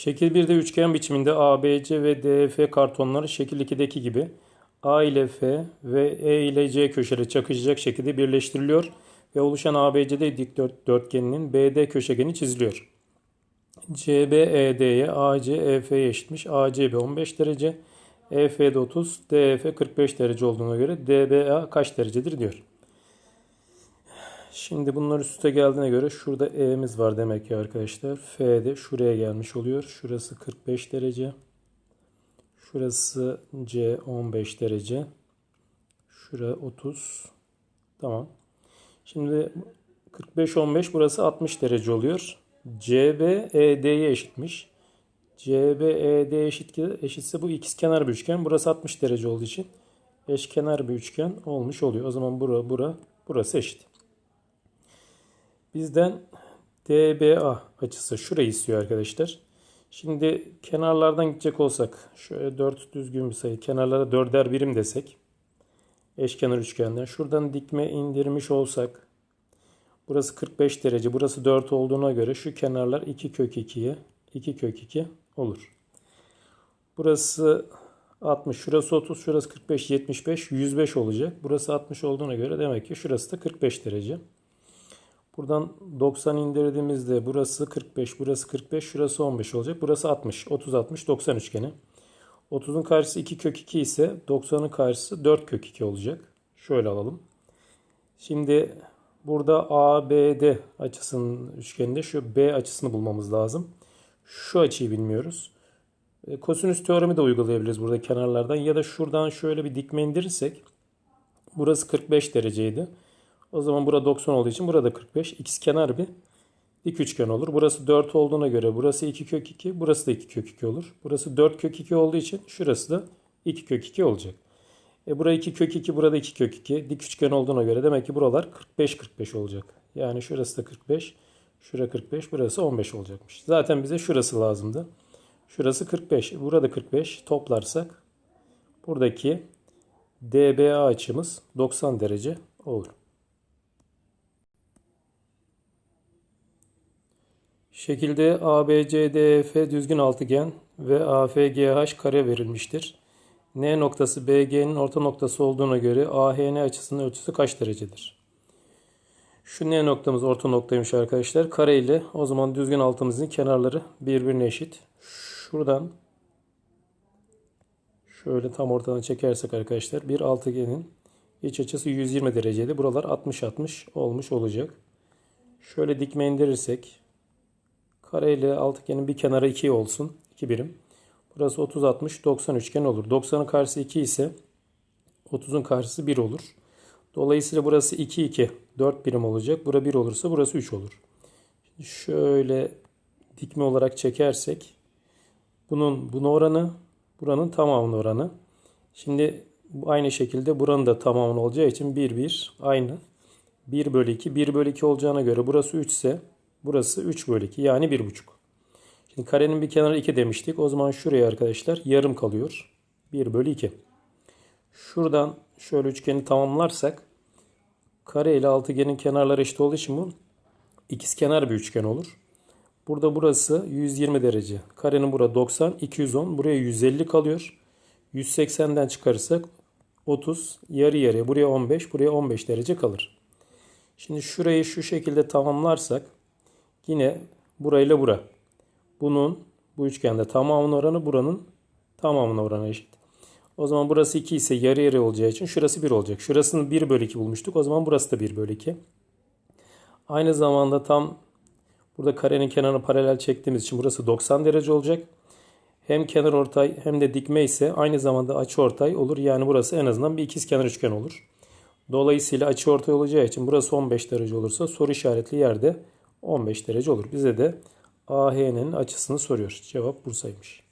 Şekil 1'de üçgen biçiminde ABC ve DF kartonları şekil 2'deki gibi A ile F ve E ile C köşeleri çakışacak şekilde birleştiriliyor ve oluşan ABCD dikdörtgeninin BD köşegeni çiziliyor. CB ED'ye, AC EF'ye eşitmiş. ACB 15 derece, EF'de 30, DF 45 derece olduğuna göre DBA kaç derecedir diyor. Şimdi bunlar üst üste geldiğine göre şurada E'miz var demek ki arkadaşlar. F de şuraya gelmiş oluyor. Şurası 45 derece. Şurası C 15 derece. Şura 30. Tamam. Şimdi 45 15 burası 60 derece oluyor. CB ED'ye eşitmiş. CB ED eşit, eşitse bu ikizkenar bir üçgen. Burası 60 derece olduğu için eşkenar bir üçgen olmuş oluyor. O zaman bura bura burası eşit. Bizden DBA açısı şurayı istiyor arkadaşlar. Şimdi kenarlardan gidecek olsak şöyle 4 düzgün bir sayı kenarlara dörder birim desek eşkenar üçgenden şuradan dikme indirmiş olsak burası 45 derece burası 4 olduğuna göre şu kenarlar 2 kök 2'ye 2 kök 2 olur. Burası 60 şurası 30 şurası 45 75 105 olacak. Burası 60 olduğuna göre demek ki şurası da 45 derece. Buradan 90 indirdiğimizde burası 45, burası 45, şurası 15 olacak. Burası 60, 30, 60, 90 üçgeni. 30'un karşısı 2 kök 2 ise 90'ın karşısı 4 kök 2 olacak. Şöyle alalım. Şimdi burada ABD açısının üçgeninde şu B açısını bulmamız lazım. Şu açıyı bilmiyoruz. E, kosinüs teoremi de uygulayabiliriz burada kenarlardan. Ya da şuradan şöyle bir dikme indirirsek. Burası 45 dereceydi. O zaman burada 90 olduğu için burada 45. İkiz kenar bir dik üçgen olur. Burası 4 olduğuna göre burası 2 kök 2. Burası da 2 kök 2 olur. Burası 4 kök 2 olduğu için şurası da 2 kök 2 olacak. E buraya 2 kök 2 burada 2 kök 2. Dik üçgen olduğuna göre demek ki buralar 45 45 olacak. Yani şurası da 45. Şura 45. Burası 15 olacakmış. Zaten bize şurası lazımdı. Şurası 45. Burada 45. Toplarsak buradaki DBA açımız 90 derece olur. Şekilde ABCDF düzgün altıgen ve AFGH kare verilmiştir. N noktası BG'nin orta noktası olduğuna göre AHN açısının ölçüsü kaç derecedir? Şu N noktamız orta noktaymış arkadaşlar. Kare ile o zaman düzgün altımızın kenarları birbirine eşit. Şuradan şöyle tam ortadan çekersek arkadaşlar bir altıgenin iç açısı 120 dereceydi. Buralar 60-60 olmuş olacak. Şöyle dikme indirirsek Kare ile altıgenin bir kenarı 2 olsun. 2 birim. Burası 30 60 90 üçgen olur. 90'ın karşısı 2 ise 30'un karşısı 1 olur. Dolayısıyla burası 2 2 4 birim olacak. Bura 1 olursa burası 3 olur. Şimdi şöyle dikme olarak çekersek bunun bunu oranı buranın tamamının oranı. Şimdi aynı şekilde buranın da tamamının olacağı için 1 1 aynı. 1 bölü 2 1 bölü 2 olacağına göre burası 3 ise Burası 3 bölü 2 yani 1,5. Şimdi karenin bir kenarı 2 demiştik. O zaman şuraya arkadaşlar yarım kalıyor. 1 bölü 2. Şuradan şöyle üçgeni tamamlarsak kare ile altıgenin kenarları eşit olduğu için bu ikizkenar bir üçgen olur. Burada burası 120 derece. Karenin burada 90, 210. Buraya 150 kalıyor. 180'den çıkarırsak 30, yarı yarıya. Buraya 15, buraya 15 derece kalır. Şimdi şurayı şu şekilde tamamlarsak Yine burayla bura. Bunun bu üçgende tamamının oranı buranın tamamına oranı eşit. O zaman burası 2 ise yarı yarı olacağı için şurası 1 olacak. Şurasını 1 bölü 2 bulmuştuk. O zaman burası da 1 bölü 2. Aynı zamanda tam burada karenin kenarını paralel çektiğimiz için burası 90 derece olacak. Hem kenar ortay hem de dikme ise aynı zamanda açı ortay olur. Yani burası en azından bir ikiz kenar üçgen olur. Dolayısıyla açı ortay olacağı için burası 15 derece olursa soru işaretli yerde 15 derece olur. Bize de AH'nin açısını soruyor. Cevap Bursa'ymış.